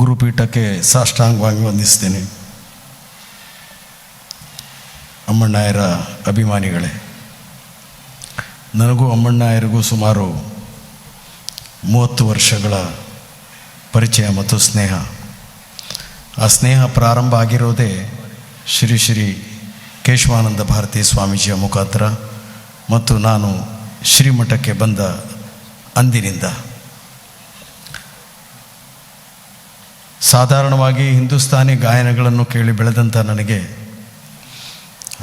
ಗುರುಪೀಠಕ್ಕೆ ಸಾಷ್ಟಾಂಗವಾಗಿ ವಂದಿಸ್ತೇನೆ. ಅಮ್ಮಣ್ಣಾಯರ ಅಭಿಮಾನಿಗಳೇ, ನನಗೂ ಅಮ್ಮಣ್ಣಾಯರಿಗೂ ಸುಮಾರು ಮೂವತ್ತು ವರ್ಷಗಳ ಪರಿಚಯ ಮತ್ತು ಸ್ನೇಹ. ಆ ಸ್ನೇಹ ಪ್ರಾರಂಭ ಆಗಿರೋದೇ ಶ್ರೀ ಶ್ರೀ ಕೇಶವಾನಂದ ಭಾರತಿ ಸ್ವಾಮೀಜಿಯ ಮುಖಾಂತರ ಮತ್ತು ನಾನು ಶ್ರೀಮಠಕ್ಕೆ ಬಂದ ಅಂದಿನಿಂದ. ಸಾಧಾರಣವಾಗಿ ಹಿಂದೂಸ್ತಾನಿ ಗಾಯನಗಳನ್ನು ಕೇಳಿ ಬೆಳೆದಂಥ ನನಗೆ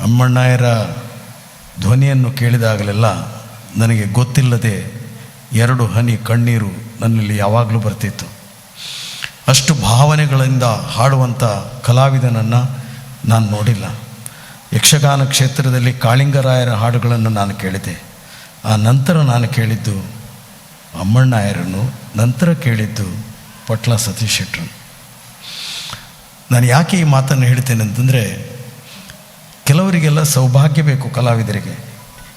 ಅಮ್ಮಣ್ಣಾಯರ ಧ್ವನಿಯನ್ನು ಕೇಳಿದಾಗಲೆಲ್ಲ ನನಗೆ ಗೊತ್ತಿಲ್ಲದೆ ಎರಡು ಹನಿ ಕಣ್ಣೀರು ನನ್ನಲ್ಲಿ ಯಾವಾಗಲೂ ಬರ್ತಿತ್ತು. ಅಷ್ಟು ಭಾವನೆಗಳಿಂದ ಹಾಡುವಂಥ ಕಲಾವಿದನನ್ನು ನಾನು ನೋಡಿಲ್ಲ. ಯಕ್ಷಗಾನ ಕ್ಷೇತ್ರದಲ್ಲಿ ಕಾಳಿಂಗರಾಯರ ಹಾಡುಗಳನ್ನು ನಾನು ಕೇಳಿದೆ. ಆ ನಂತರ ನಾನು ಕೇಳಿದ್ದು ಅಮ್ಮಣ್ಣಾಯರನ್ನು, ನಂತರ ಕೇಳಿದ್ದು ಪಟ್ಲ ಸತೀಶ್ ಶೆಟ್ಟರನ್ನು. ನಾನು ಯಾಕೆ ಈ ಮಾತನ್ನು ಹೇಳ್ತೇನೆ ಅಂತಂದರೆ, ಕೆಲವರಿಗೆಲ್ಲ ಸೌಭಾಗ್ಯ ಬೇಕು ಕಲಾವಿದರಿಗೆ.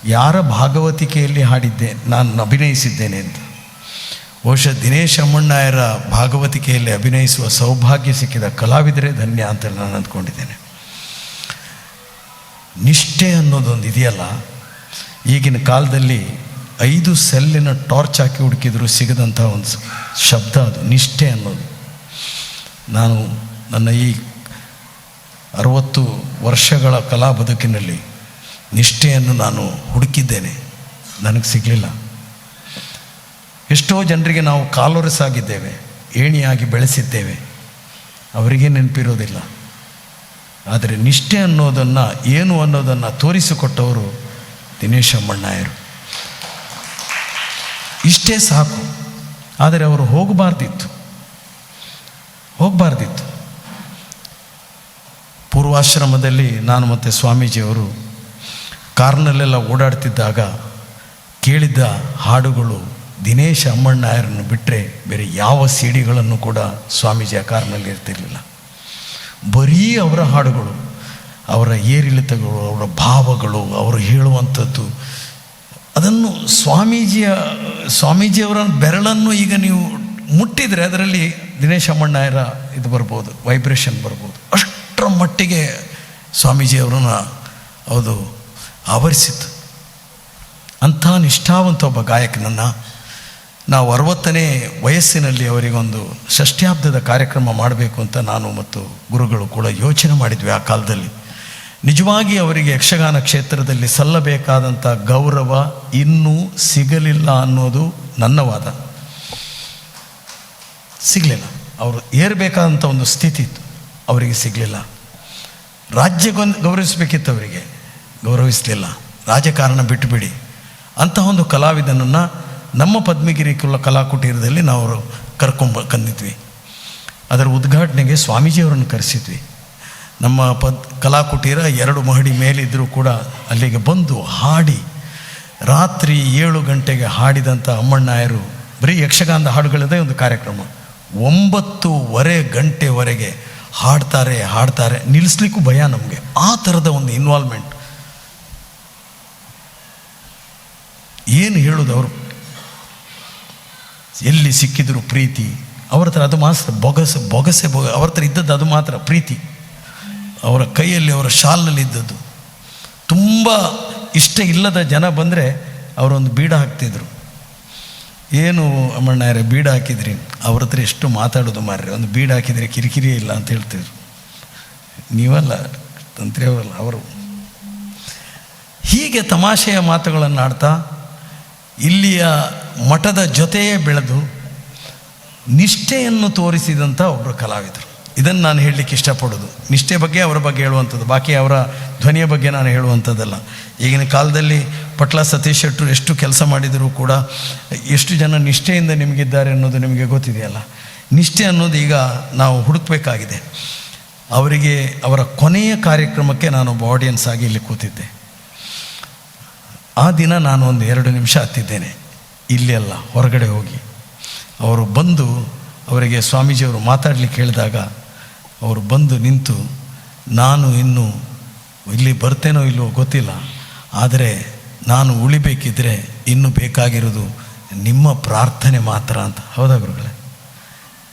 ಯಾರ ಭಾಗವತಿಕೆಯಲ್ಲಿ ಹಾಡಿದ್ದೆ, ನಾನು ಅಭಿನಯಿಸಿದ್ದೇನೆ ಅಂತ. ಬಹುಶಃ ದಿನೇಶ್ ಅಮ್ಮಣ್ಣಾಯರ ಭಾಗವತಿಕೆಯಲ್ಲಿ ಅಭಿನಯಿಸುವ ಸೌಭಾಗ್ಯ ಸಿಕ್ಕಿದ ಕಲಾವಿದರೇ ಧನ್ಯ ಅಂತ ನಾನು ಅಂದ್ಕೊಂಡಿದ್ದೇನೆ. ನಿಷ್ಠೆ ಅನ್ನೋದೊಂದು ಇದೆಯಲ್ಲ, ಈಗಿನ ಕಾಲದಲ್ಲಿ ಐದು ಸೆಲ್ಲಿನ ಟಾರ್ಚ್ ಹಾಕಿ ಹುಡುಕಿದ್ರು ಸಿಗದಂಥ ಒಂದು ಶಬ್ದ ಅದು, ನಿಷ್ಠೆ ಅನ್ನೋದು. ನಾನು ನನ್ನ ಈ ಅರವತ್ತು ವರ್ಷಗಳ ಕಲಾ ಬದುಕಿನಲ್ಲಿ ನಿಷ್ಠೆಯನ್ನು ನಾನು ಹುಡುಕಿದ್ದೇನೆ. ನನಗೆ ಸಿಗಲಿಲ್ಲ. ಎಷ್ಟೋ ಜನರಿಗೆ ನಾವು ಕಾಲೊರೆಸಾಗಿದ್ದೇವೆ, ಏಣಿಯಾಗಿ ಬೆಳೆಸಿದ್ದೇವೆ. ಅವರಿಗೆ ನೆನಪಿರೋದಿಲ್ಲ. ಆದರೆ ನಿಷ್ಠೆ ಅನ್ನೋದನ್ನು, ಏನು ಅನ್ನೋದನ್ನು ತೋರಿಸಿಕೊಟ್ಟವರು ದಿನೇಶ್ ಅಮ್ಮಣ್ಣಾಯರು ಇಷ್ಟೇ ಸಾಕು. ಆದರೆ ಅವರು ಹೋಗಬಾರ್ದಿತ್ತು. ಹೋಗಬಾರ್ದಿತ್ತು. ಪೂರ್ವಾಶ್ರಮದಲ್ಲಿ ನಾನು ಮತ್ತು ಸ್ವಾಮೀಜಿಯವರು ಕಾರ್ನಲ್ಲೆಲ್ಲ ಓಡಾಡ್ತಿದ್ದಾಗ ಕೇಳಿದ್ದ ಹಾಡುಗಳು ದಿನೇಶ್ ಅಮ್ಮಣ್ಣಾಯರನ್ನು ಬಿಟ್ಟರೆ ಬೇರೆ ಯಾವ ಸಿಡಿಗಳನ್ನು ಕೂಡ ಸ್ವಾಮೀಜಿ ಆ ಕಾರ್ನಲ್ಲಿ ಇರ್ತಿರಲಿಲ್ಲ. ಬರೀ ಅವರ ಹಾಡುಗಳು, ಅವರ ಏರಿಳಿತಗಳು, ಅವರ ಭಾವಗಳು, ಅವರು ಹೇಳುವಂಥದ್ದು, ಅದನ್ನು ಸ್ವಾಮೀಜಿಯ, ಸ್ವಾಮೀಜಿಯವರ ಬೆರಳನ್ನು ಈಗ ನೀವು ಮುಟ್ಟಿದರೆ ಅದರಲ್ಲಿ ದಿನೇಶ್ ಅಮ್ಮಣ್ಣಾಯರ ಇದು ಬರ್ಬೋದು ವೈಬ್ರೇಷನ್ ಬರ್ಬೋದು. ಅಷ್ಟರ ಮಟ್ಟಿಗೆ ಸ್ವಾಮೀಜಿಯವರನ್ನ ಅದು ಆವರಿಸಿತ್ತು. ಅಂಥ ನಿಷ್ಠಾವಂತ ಒಬ್ಬ ಗಾಯಕನನ್ನು ನಾವು ಅರವತ್ತನೇ ವಯಸ್ಸಿನಲ್ಲಿ ಅವರಿಗೊಂದು ಷಷ್ಠ್ಯಾಬ್ದದ ಕಾರ್ಯಕ್ರಮ ಮಾಡಬೇಕು ಅಂತ ನಾನು ಮತ್ತು ಗುರುಗಳು ಕೂಡ ಯೋಚನೆ ಮಾಡಿದ್ವಿ ಆ ಕಾಲದಲ್ಲಿ. ನಿಜವಾಗಿ ಅವರಿಗೆ ಯಕ್ಷಗಾನ ಕ್ಷೇತ್ರದಲ್ಲಿ ಸಲ್ಲಬೇಕಾದಂಥ ಗೌರವ ಇನ್ನೂ ಸಿಗಲಿಲ್ಲ ಅನ್ನೋದು ನನ್ನ ವಾದ. ಸಿಗಲಿಲ್ಲ. ಅವರು ಏರಬೇಕಾದಂಥ ಒಂದು ಸ್ಥಿತಿ ಇತ್ತು. ಅವರಿಗೆ ಸಿಗಲಿಲ್ಲ. ರಾಜ್ಯಗೊಂದು ಗೌರವಿಸಬೇಕಿತ್ತು ಅವರಿಗೆ. ಗೌರವಿಸಲಿಲ್ಲ. ರಾಜಕಾರಣ ಬಿಟ್ಟುಬಿಡಿ ಅಂತಹ ಒಂದು ಕಲಾವಿದನನ್ನು ನಮ್ಮ ಪದ್ಮಗಿರಿ ಕುಲ ಕಲಾಕುಟೀರದಲ್ಲಿ ನಾವು ಕರ್ಕೊಂಬ ಕಂದಿದ್ವಿ ಅದರ ಉದ್ಘಾಟನೆಗೆ ಸ್ವಾಮೀಜಿಯವರನ್ನು ಕರೆಸಿದ್ವಿ. ನಮ್ಮ ಪದ್, ಕಲಾಕುಟೀರ ಎರಡು ಮಹಡಿ ಮೇಲಿದ್ದರೂ ಕೂಡ ಅಲ್ಲಿಗೆ ಬಂದು ಹಾಡಿ, ರಾತ್ರಿ ಏಳು ಗಂಟೆಗೆ ಹಾಡಿದಂಥ ಅಮ್ಮಣ್ಣಾಯರು ಬರೀ ಯಕ್ಷಗಾನದ ಹಾಡುಗಳದೇ ಒಂದು ಕಾರ್ಯಕ್ರಮ. ಒಂಬತ್ತೂವರೆ ಗಂಟೆವರೆಗೆ ಹಾಡ್ತಾರೆ ಹಾಡ್ತಾರೆ. ನಿಲ್ಲಿಸ್ಲಿಕ್ಕೂ ಭಯ ನಮಗೆ. ಆ ಥರದ ಒಂದು ಇನ್ವಾಲ್ವ್ಮೆಂಟ್ ಏನು ಹೇಳೋದು ಅವರು? ಎಲ್ಲಿ ಸಿಕ್ಕಿದ್ರು ಪ್ರೀತಿ. ಅವ್ರ ಹತ್ರ ಅದು ಮಾತ್ರ ಬೊಗಸೆ ಬೊಗಸೆ ಬೊಗ ಅವ್ರ ಹತ್ರ ಇದ್ದದ್ದು ಅದು ಮಾತ್ರ ಪ್ರೀತಿ. ಅವರ ಕೈಯಲ್ಲಿ, ಅವರ ಶಾಲ್ನಲ್ಲಿ ಇದ್ದದ್ದು. ತುಂಬ ಇಷ್ಟ ಇಲ್ಲದ ಜನ ಬಂದರೆ ಅವರೊಂದು ಬೀಡ ಹಾಕ್ತಿದ್ರು. ಏನು ಅಮ್ಮಣ್ಣಾಯರೇ ಬೀಡ ಹಾಕಿದ್ರಿ. ಅವ್ರ ಹತ್ರ ಎಷ್ಟು ಮಾತಾಡೋದು ಮಾರ್ರಿ. ಒಂದು ಬೀಡ ಹಾಕಿದರೆ ಕಿರಿಕಿರಿ ಇಲ್ಲ ಅಂತ ಹೇಳ್ತಿದ್ರು. ನೀವಲ್ಲ ತಂತ್ರಿ ಅವರಲ್ಲ ಅವರು. ಹೀಗೆ ತಮಾಷೆಯ ಮಾತುಗಳನ್ನು ಆಡ್ತಾ, ಇಲ್ಲಿಯ ಮಠದ ಜೊತೆಯೇ ಬೆಳೆದು, ನಿಷ್ಠೆಯನ್ನು ತೋರಿಸಿದಂಥ ಒಬ್ಬರು ಕಲಾವಿದರು. ಇದನ್ನು ನಾನು ಹೇಳಲಿಕ್ಕೆ ಇಷ್ಟಪಡೋದು. ನಿಷ್ಠೆ ಬಗ್ಗೆ ಅವರ ಬಗ್ಗೆ ಹೇಳುವಂಥದ್ದು. ಬಾಕಿ ಅವರ ಧ್ವನಿಯ ಬಗ್ಗೆ ನಾನು ಹೇಳುವಂಥದ್ದಲ್ಲ. ಈಗಿನ ಕಾಲದಲ್ಲಿ ಪಟ್ಲ, ಸತೀಶ್ ಶೆಟ್ಟರು ಎಷ್ಟು ಕೆಲಸ ಮಾಡಿದರೂ ಕೂಡ ಎಷ್ಟು ಜನ ನಿಷ್ಠೆಯಿಂದ ನಿಮಗಿದ್ದಾರೆ ಅನ್ನೋದು ನಿಮಗೆ ಗೊತ್ತಿದೆಯಲ್ಲ. ನಿಷ್ಠೆ ಅನ್ನೋದು ಈಗ ನಾವು ಹುಡುಕಬೇಕಾಗಿದೆ. ಅವರಿಗೆ ಅವರ ಕೊನೆಯ ಕಾರ್ಯಕ್ರಮಕ್ಕೆ ನಾನೊಬ್ಬ ಆಡಿಯನ್ಸ್ ಆಗಿ ಇಲ್ಲಿ ಕೂತಿದ್ದೆ. ಆ ದಿನ ನಾನು ಒಂದು ಎರಡು ನಿಮಿಷ ಹತ್ತಿದ್ದೇನೆ. ಇಲ್ಲಿ ಅಲ್ಲ, ಹೊರಗಡೆ ಹೋಗಿ. ಅವರು ಬಂದು ಅವರಿಗೆ ಸ್ವಾಮೀಜಿಯವರು ಮಾತಾಡಲಿಕ್ಕೆ ಹೇಳಿದಾಗ ಅವರು ಬಂದು ನಿಂತು, ನಾನು ಇನ್ನು ಇಲ್ಲಿ ಬರ್ತೇನೋ ಇಲ್ಲವೋ ಗೊತ್ತಿಲ್ಲ. ಆದರೆ ನಾನು ಉಳಿಬೇಕಿದ್ರೆ ಇನ್ನು ಬೇಕಾಗಿರೋದು ನಿಮ್ಮ ಪ್ರಾರ್ಥನೆ ಮಾತ್ರ ಅಂತ. ಹೌದಾ ಗುರುಗಳೇ?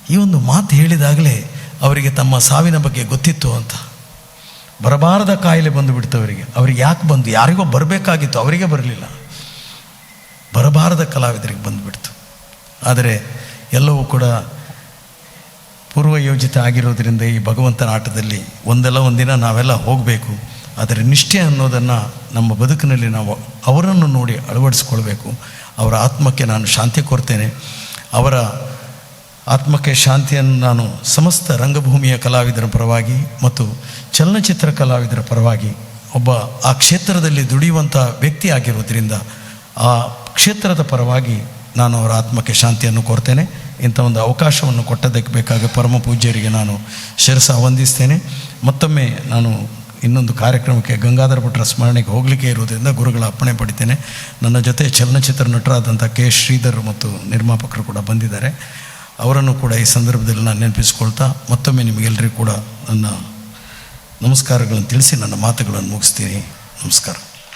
ಈ ಒಂದು ಮಾತು ಹೇಳಿದಾಗಲೇ ಅವರಿಗೆ ತಮ್ಮ ಸಾವಿನ ಬಗ್ಗೆ ಗೊತ್ತಿತ್ತು ಅಂತ. ಬರಬಾರದ ಕಾಯಿಲೆ ಬಂದು ಬಿಡ್ತು ಅವರಿಗೆ. ಅವ್ರಿಗೆ ಯಾಕೆ ಬಂದು, ಯಾರಿಗೋ ಬರಬೇಕಾಗಿತ್ತು, ಅವರಿಗೆ ಬರಲಿಲ್ಲ. ಬರಬಾರದ ಕಲಾವಿದರಿಗೆ ಬಂದುಬಿಡ್ತು ಆದರೆ ಎಲ್ಲವೂ ಕೂಡ ಪೂರ್ವಯೋಜಿತ ಆಗಿರೋದ್ರಿಂದ ಈ ಭಗವಂತನ ಆಟದಲ್ಲಿ ಒಂದಲ್ಲ ಒಂದಿನ ನಾವೆಲ್ಲ ಹೋಗಬೇಕು. ಆದರೆ ನಿಷ್ಠೆ ಅನ್ನೋದನ್ನು ನಮ್ಮ ಬದುಕಿನಲ್ಲಿ ನಾವು ಅವರನ್ನು ನೋಡಿ ಅಳವಡಿಸ್ಕೊಳ್ಬೇಕು. ಅವರ ಆತ್ಮಕ್ಕೆ ನಾನು ಶಾಂತಿ ಕೊಡ್ತೇನೆ. ಅವರ ಆತ್ಮಕ್ಕೆ ಶಾಂತಿಯನ್ನು ನಾನು ಸಮಸ್ತ ರಂಗಭೂಮಿಯ ಕಲಾವಿದರ ಪರವಾಗಿ ಮತ್ತು ಚಲನಚಿತ್ರ ಕಲಾವಿದರ ಪರವಾಗಿ ಒಬ್ಬ ಆ ಕ್ಷೇತ್ರದಲ್ಲಿ ದುಡಿಯುವಂಥ ವ್ಯಕ್ತಿ ಆಗಿರೋದ್ರಿಂದ ಆ ಕ್ಷೇತ್ರದ ಪರವಾಗಿ ನಾನು ಅವರ ಆತ್ಮಕ್ಕೆ ಶಾಂತಿಯನ್ನು ಕೋರ್ತೇನೆ ಇಂಥ ಒಂದು ಅವಕಾಶವನ್ನು ಕೊಟ್ಟದಕ್ಕೆ ಬೇಕಾಗ ಪರಮ ಪೂಜ್ಯರಿಗೆ ನಾನು ಶಿರಸ ವಂದಿಸ್ತೇನೆ. ಮತ್ತೊಮ್ಮೆ ನಾನು ಇನ್ನೊಂದು ಕಾರ್ಯಕ್ರಮಕ್ಕೆ ಗಂಗಾಧರ ಭಟ್ರ ಸ್ಮರಣೆಗೆ ಹೋಗಲಿಕ್ಕೆ ಇರುವುದರಿಂದ ಗುರುಗಳ ಅಪ್ಪಣೆ ಪಡಿತೇನೆ. ನನ್ನ ಜೊತೆ ಚಲನಚಿತ್ರ ನಟರಾದಂಥ ಕೆ ಶ್ರೀಧರ್ ಮತ್ತು ನಿರ್ಮಾಪಕರು ಕೂಡ ಬಂದಿದ್ದಾರೆ. ಅವರನ್ನು ಕೂಡ ಈ ಸಂದರ್ಭದಲ್ಲಿ ನಾನು ನೆನಪಿಸ್ಕೊಳ್ತಾ ಮತ್ತೊಮ್ಮೆ ನಿಮಗೆಲ್ಲರಿಗೂ ಕೂಡ ನನ್ನ ನಮಸ್ಕಾರಗಳನ್ನು ತಿಳಿಸಿ ನನ್ನ ಮಾತುಗಳನ್ನು ಮುಗಿಸ್ತೀನಿ. ನಮಸ್ಕಾರ.